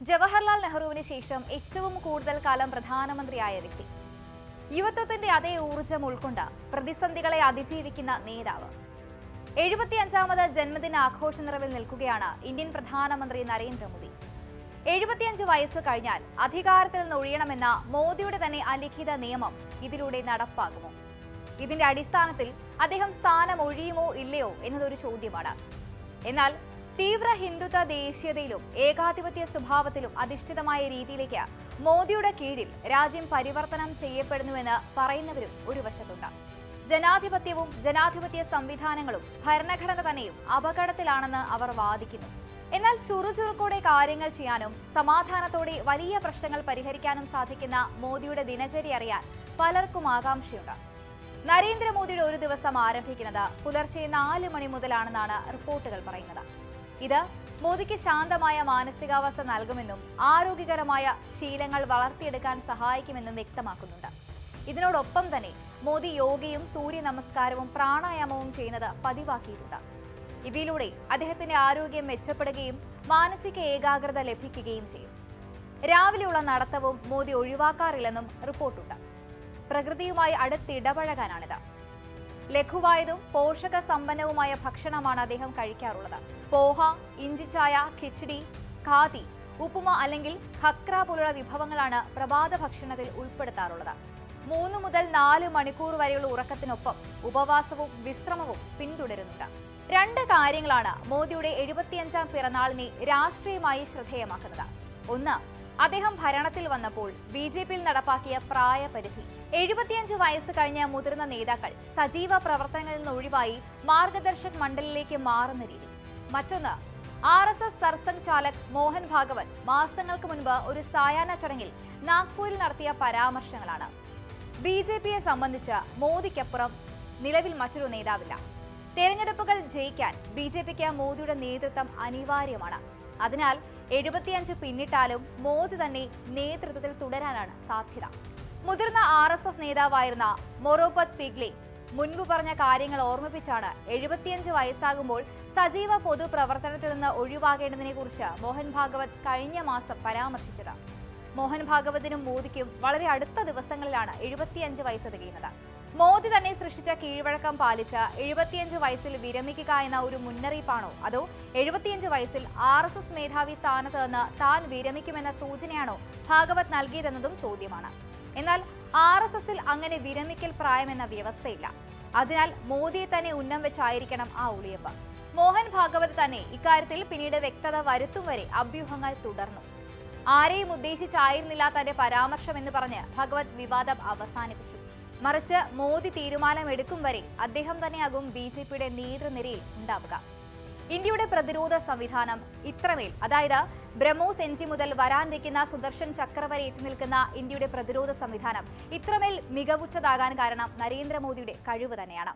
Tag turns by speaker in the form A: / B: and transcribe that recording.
A: ജവഹർലാൽ നെഹ്റുവിന് ശേഷം ഏറ്റവും കൂടുതൽ കാലം പ്രധാനമന്ത്രിയായ വ്യക്തി. യുവത്വത്തിന്റെ അതേ ഊർജം ഉൾക്കൊണ്ട പ്രതിസന്ധികളെ അതിജീവിക്കുന്ന നേതാവ്. എഴുപത്തിയഞ്ചാമത് ജന്മദിന ആഘോഷ നിറവിൽ നിൽക്കുകയാണ് ഇന്ത്യൻ പ്രധാനമന്ത്രി നരേന്ദ്രമോദി. എഴുപത്തിയഞ്ച് വയസ്സ് കഴിഞ്ഞാൽ അധികാരത്തിൽ നിന്ന് ഒഴിയണമെന്ന മോദിയുടെ തന്നെ അലിഖിത നിയമം ഇതിലൂടെ നടപ്പാകുമോ? ഇതിന്റെ അടിസ്ഥാനത്തിൽ അദ്ദേഹം സ്ഥാനം ഒഴിയുമോ ഇല്ലയോ എന്നതൊരു ചോദ്യമാണ്. എന്നാൽ തീവ്ര ഹിന്ദുത്വ ദേശീയതയിലും ഏകാധിപത്യ സ്വഭാവത്തിലും അധിഷ്ഠിതമായ രീതിയിലേക്ക് മോദിയുടെ കീഴിൽ രാജ്യം പരിവർത്തനം ചെയ്യപ്പെടുന്നുവെന്ന് പറയുന്നവരും ഒരു വശത്തുണ്ട്. ജനാധിപത്യവും ജനാധിപത്യ സംവിധാനങ്ങളും ഭരണഘടന തന്നെയും അപകടത്തിലാണെന്ന് അവർ വാദിക്കുന്നു. എന്നാൽ ചുറുചുറുക്കോടെ കാര്യങ്ങൾ ചെയ്യാനും സമാധാനത്തോടെ വലിയ പ്രശ്നങ്ങൾ പരിഹരിക്കാനും സാധിക്കുന്ന മോദിയുടെ ദിനചര്യ അറിയാൻ പലർക്കും ആകാംക്ഷയുണ്ട്. നരേന്ദ്രമോദിയുടെ ഒരു ദിവസം ആരംഭിക്കുന്നത് പുലർച്ചെ നാല് മണി മുതലാണെന്നാണ് റിപ്പോർട്ടുകൾ പറയുന്നത്. ഇത് മോദിക്ക് ശാന്തമായ മാനസികാവസ്ഥ നൽകുമെന്നും ആരോഗ്യകരമായ ശീലങ്ങൾ വളർത്തിയെടുക്കാൻ സഹായിക്കുമെന്നും വ്യക്തമാക്കുന്നുണ്ട്. ഇതിനോടൊപ്പം തന്നെ മോദി യോഗയും സൂര്യ നമസ്കാരവും പ്രാണായാമവും ചെയ്യുന്നത് പതിവാക്കിയിട്ടുണ്ട്. ഇവയിലൂടെ അദ്ദേഹത്തിന്റെ ആരോഗ്യം മെച്ചപ്പെടുകയും മാനസിക ഏകാഗ്രത ലഭിക്കുകയും ചെയ്യും. രാവിലെയുള്ള നടത്തവും മോദി ഒഴിവാക്കാറില്ലെന്നും റിപ്പോർട്ടുണ്ട്. പ്രകൃതിയുമായി അടുത്തിടപഴകാനാണിത്. ലഘുവായതും പോഷക സമ്പന്നവുമായ ഭക്ഷണമാണ് അദ്ദേഹം കഴിക്കാറുള്ളത്. പോഹ ഇഞ്ചിച്ചായ ഖിച്ചടി ഖാദി ഉപ്പുമ അല്ലെങ്കിൽ ഖക്ര പോലുള്ള വിഭവങ്ങളാണ് പ്രഭാത ഭക്ഷണത്തിൽ ഉൾപ്പെടുത്താറുള്ളത്. മൂന്ന് മുതൽ നാല് മണിക്കൂർ വരെയുള്ള ഉറക്കത്തിനൊപ്പം ഉപവാസവും വിശ്രമവും പിന്തുടരുന്നുണ്ട്. രണ്ട് കാര്യങ്ങളാണ് മോദിയുടെ എഴുപത്തിയഞ്ചാം പിറന്നാളിനെ രാഷ്ട്രീയമായി ശ്രദ്ധേയമാക്കുന്നത്. ഒന്ന് അദ്ദേഹം ഭരണത്തിൽ വന്നപ്പോൾ ബി ജെ പിയിൽ നടപ്പാക്കിയ പ്രായപരിധി. എഴുപത്തിയഞ്ച് വയസ്സ് കഴിഞ്ഞ മുതിർന്ന നേതാക്കൾ സജീവ പ്രവർത്തനങ്ങളിൽ നിന്ന് ഒഴിവായി മാർഗദർശക് മണ്ഡലിലേക്ക് മാറുന്ന രീതി. മറ്റൊന്ന് R S S Sarsanghchalak Mohan Bhagwat മാസങ്ങൾക്ക് മുൻപ് ഒരു സായാഹ്ന ചടങ്ങിൽ നാഗ്പൂരിൽ നടത്തിയ പരാമർശങ്ങളാണ്. ബി ജെ പിയെ സംബന്ധിച്ച് മോദിക്കപ്പുറം നിലവിൽ മറ്റൊരു നേതാവില്ല. തെരഞ്ഞെടുപ്പുകൾ ജയിക്കാൻ ബി ജെ പിക്ക് മോദിയുടെ നേതൃത്വം അനിവാര്യമാണ്. അതിനാൽ എഴുപത്തിയഞ്ച് പിന്നിട്ടാലും മോദി തന്നെ നേതൃത്വത്തിൽ തുടരാനാണ് സാധ്യത. മുതിർന്ന ആർ എസ് എസ് നേതാവായിരുന്ന മൊറോപത് പിഗ്ലെ മുൻപ് പറഞ്ഞ കാര്യങ്ങൾ ഓർമ്മിപ്പിച്ചാണ് എഴുപത്തിയഞ്ച് വയസ്സാകുമ്പോൾ സജീവ പൊതുപ്രവർത്തനത്തിൽ നിന്ന് ഒഴിവാകേണ്ടതിനെ കുറിച്ച് മോഹൻ ഭാഗവത് കഴിഞ്ഞ മാസം പരാമർശിച്ചത്. മോഹൻ ഭാഗവതിനും മോദിക്കും വളരെ അടുത്ത ദിവസങ്ങളിലാണ് എഴുപത്തിയഞ്ച് വയസ്സ് തികയുന്നത്. മോദി തന്നെ സൃഷ്ടിച്ച കീഴ്വഴക്കം പാലിച്ച എഴുപത്തിയഞ്ച് വയസ്സിൽ വിരമിക്കുക എന്ന ഒരു മുന്നറിയിപ്പാണോ? അതോ എഴുപത്തിയഞ്ച് വയസ്സിൽ ആർ എസ് എസ് മേധാവി സ്ഥാനത്ത് നിന്ന് താൻ വിരമിക്കുമെന്ന സൂചനയാണോ ഭാഗവത് നൽകിയതെന്നതും ചോദ്യമാണ്. എന്നാൽ ആർ എസ് എസിൽ അങ്ങനെ വിരമിക്കൽ പ്രായമെന്ന വ്യവസ്ഥയില്ല. അതിനാൽ മോദിയെ തന്നെ ഉന്നം വെച്ചായിരിക്കണം ആ ഉളിയപ്പ് മോഹൻ ഭാഗവത് തന്നെ ഇക്കാര്യത്തിൽ പിന്നീട് വ്യക്തത വരുത്തും വരെ അഭ്യൂഹങ്ങൾ തുടർന്നു. ആരെയും ഉദ്ദേശിച്ചായിരുന്നില്ല തന്റെ പരാമർശം എന്ന് പറഞ്ഞ് ഭഗവത് വിവാദം അവസാനിപ്പിച്ചു. മറിച്ച് മോദി തീരുമാനമെടുക്കും വരെ അദ്ദേഹം തന്നെയാകും ബി ജെ പിയുടെ നേതൃനിരയിൽ ഉണ്ടാവുക. ഇന്ത്യയുടെ പ്രതിരോധ സംവിധാനം ഇത്രമേൽ. അതായത് ബ്രഹ്മോസ് എൻജി മുതൽ വരാനിരിക്കുന്ന സുദർശൻ ചക്ര വരെ എത്തി നിൽക്കുന്ന ഇന്ത്യയുടെ പ്രതിരോധ സംവിധാനം ഇത്രമേൽ മികവുറ്റതാകാൻ കാരണം നരേന്ദ്രമോദിയുടെ കഴിവ് തന്നെയാണ്.